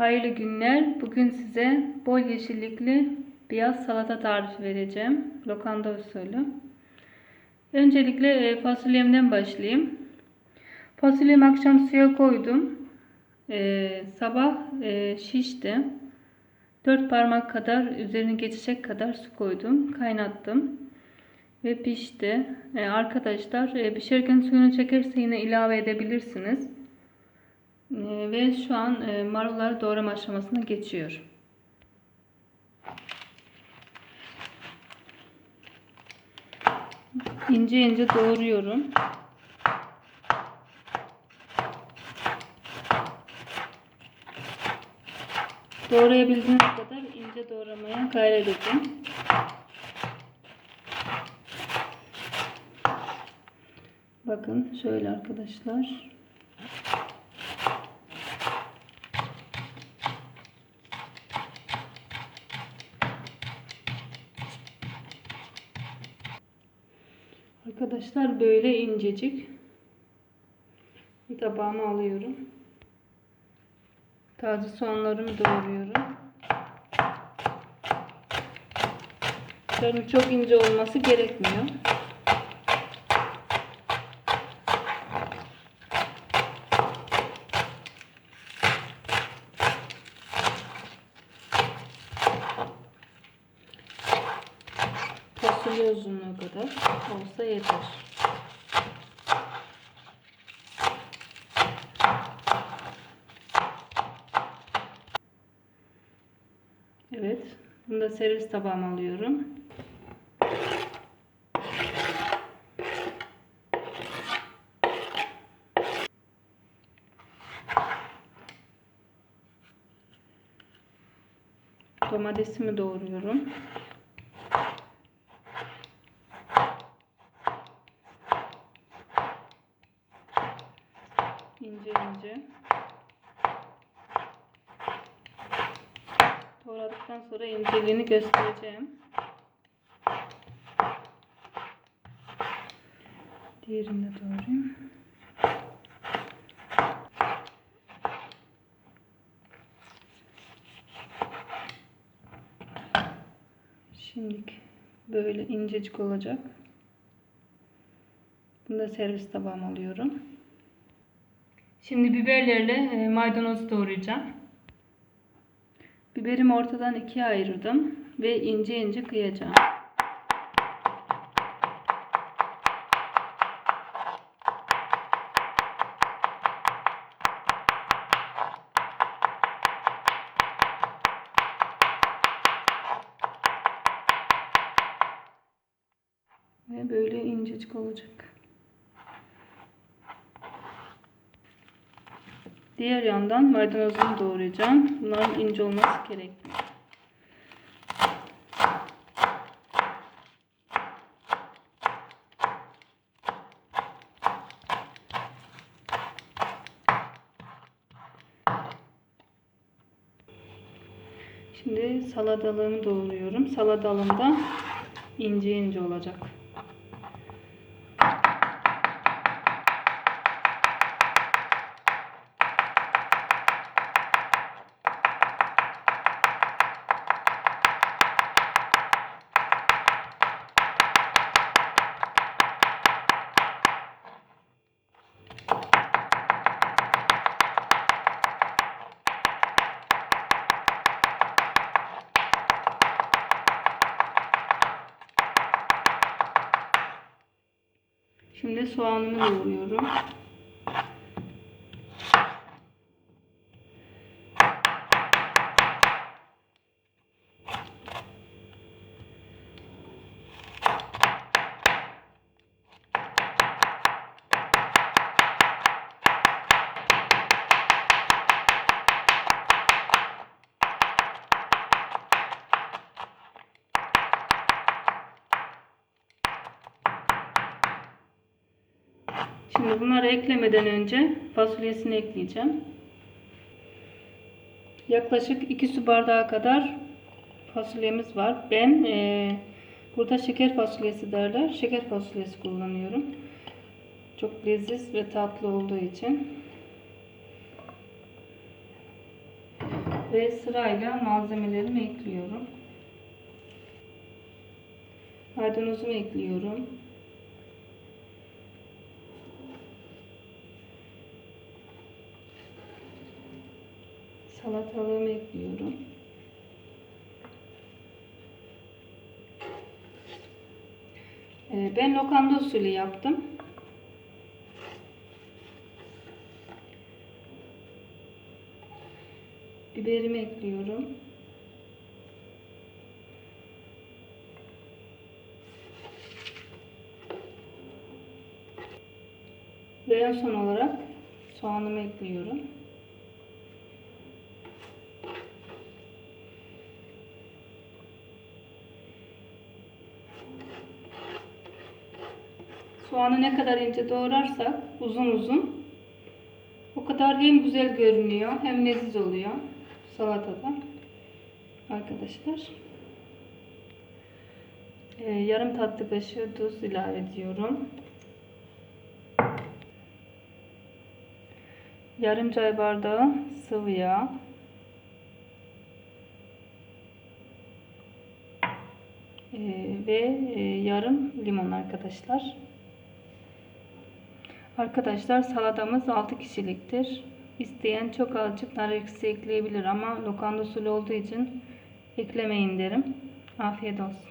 Hayırlı günler. Bugün size bol yeşillikli beyaz salata tarifi vereceğim. Lokanda usulü. Öncelikle e, fasulyemden başlayayım. Fasulyemi akşam suya koydum. E, sabah e, şişti. 4 parmak kadar üzerine geçecek kadar su koydum. Kaynattım. Ve pişti. Arkadaşlar e, pişerken suyunu çekerse yine ilave edebilirsiniz. Ee, Ve şu an e, marulları doğrama aşamasına geçiyor. İnce ince doğruyorum. Doğrayabildiğiniz kadar ince doğramaya gayret edin. Bakın şöyle arkadaşlar. Arkadaşlar böyle incecik bir tabağıma alıyorum. Taze soğanlarımı doğruyorum. Şöyle çok ince olması gerekmiyor. Fasulye uzunluğu kadar olsa yeter. Evet. Bunu da servis tabağıma alıyorum. Domatesimi doğruyorum. ince ince. Doğradıktan sonra inceliğini göstereceğim. Diğerini de doğrayayım. Şimdilik böyle incecik olacak. Bunu da servis tabağıma alıyorum. Şimdi biberlerle e, maydanozu doğrayacağım. Biberimi ortadan ikiye ayırdım ve ince ince kıyacağım. Ve böyle incecik olacak. Diğer yandan maydanozumu doğrayacağım. Bunların ince olması gerekli. Şimdi salatalığımı doğruyorum. Salatalığım da ince ince olacak. Şimdi soğanımı doğruyorum. Şimdi bunları eklemeden önce fasulyesini ekleyeceğim. Yaklaşık 2 su bardağı kadar fasulyemiz var. Ben e, burada şeker fasulyesi derler. Şeker fasulyesi kullanıyorum. Çok leziz ve tatlı olduğu için. Ve sırayla malzemelerimi ekliyorum. Maydanozumu ekliyorum. Salatalığımı ekliyorum. Ee, Ben lokanda usulü yaptım. Biberimi ekliyorum. Ve en son olarak soğanımı ekliyorum. Soğanı ne kadar ince doğrarsak uzun uzun o kadar hem güzel görünüyor hem leziz oluyor salatada. Arkadaşlar. Ee, yarım tatlı kaşığı tuz ilave ediyorum. Yarım çay bardağı sıvı yağ. Ve e, yarım limon arkadaşlar. Arkadaşlar salatamız 6 kişiliktir. İsteyen çok azıcık nar ekşisi ekleyebilir ama lokanda usulü olduğu için eklemeyin derim. Afiyet olsun.